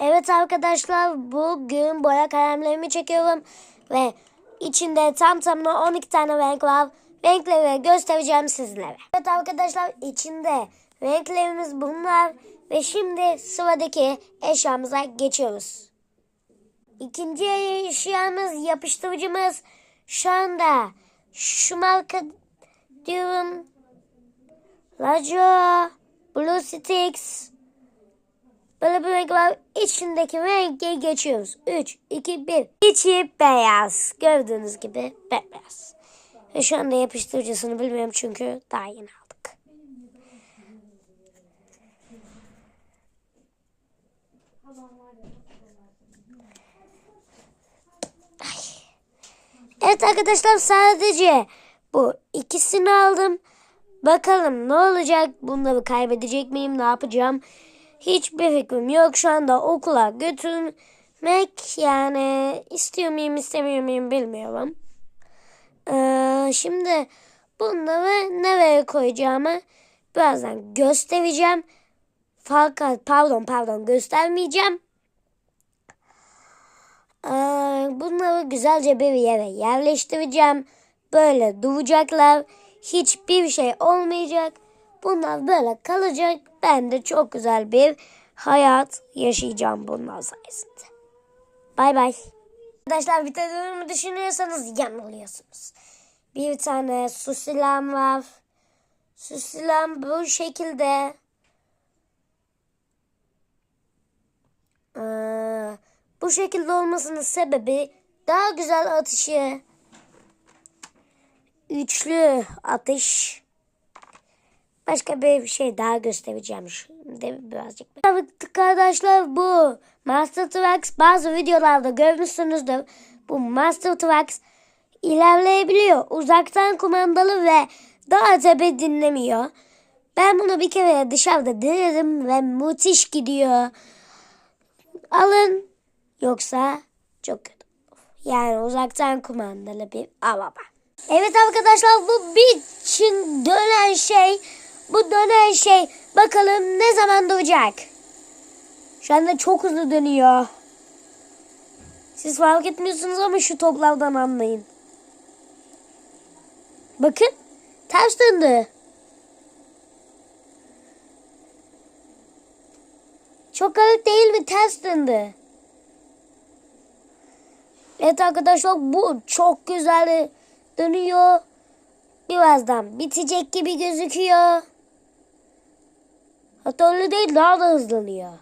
Evet arkadaşlar bugün boya kalemlerimi çekiyorum ve içinde tam tamına 12 tane renk var. Renkleri göstereceğim sizlere. Evet arkadaşlar içinde renklerimiz bunlar ve şimdi sıradaki eşyamıza geçiyoruz. İkinci eşyamız yapıştırıcımız şu anda şu marka diyorum Rajo Blue Sticks Böyle bir renk var. İçindeki rengi geçiyoruz. 3, 2, 1. İçi beyaz. Gördüğünüz gibi beyaz. Ve şu anda yapıştırıcısını bilmiyorum çünkü daha yeni aldık. Ay. Evet arkadaşlar sadece bu ikisini aldım. Bakalım ne olacak? Bunları kaybedecek miyim? Ne yapacağım? Hiçbir fikrim yok. Şu anda okula götürmek yani istiyor muyum istemiyor muyum bilmiyorum. Ee, şimdi bunları nereye koyacağımı birazdan göstereceğim. Fakat pardon pardon göstermeyeceğim. Ee, bunları güzelce bir yere yerleştireceğim. Böyle duracaklar. Hiçbir şey olmayacak. Bunlar böyle kalacak. Ben de çok güzel bir hayat yaşayacağım bunlar sayesinde. Bay bay. Arkadaşlar bitirdiğimi düşünüyorsanız yanılıyorsunuz. Bir tane su silahım var. Su silahım bu şekilde. Ee, bu şekilde olmasının sebebi daha güzel atışı. Üçlü atış. Başka bir şey daha göstereceğim şimdi birazcık. Arkadaşlar bu Master Tracks bazı videolarda görmüşsünüzdür. Bu Master Tracks ilerleyebiliyor. Uzaktan kumandalı ve daha tepe dinlemiyor. Ben bunu bir kere dışarıda denedim ve müthiş gidiyor. Alın yoksa çok kötü. Yani uzaktan kumandalı bir araba. Evet arkadaşlar bu biçim dönen şey bu dönen şey bakalım ne zaman duracak. Şu anda çok hızlı dönüyor. Siz fark etmiyorsunuz ama şu toplardan anlayın. Bakın ters döndü. Çok garip değil mi? Ters döndü. Evet arkadaşlar bu çok güzel dönüyor. Birazdan bitecek gibi gözüküyor. Hatta öyle değil daha da hızlanıyor.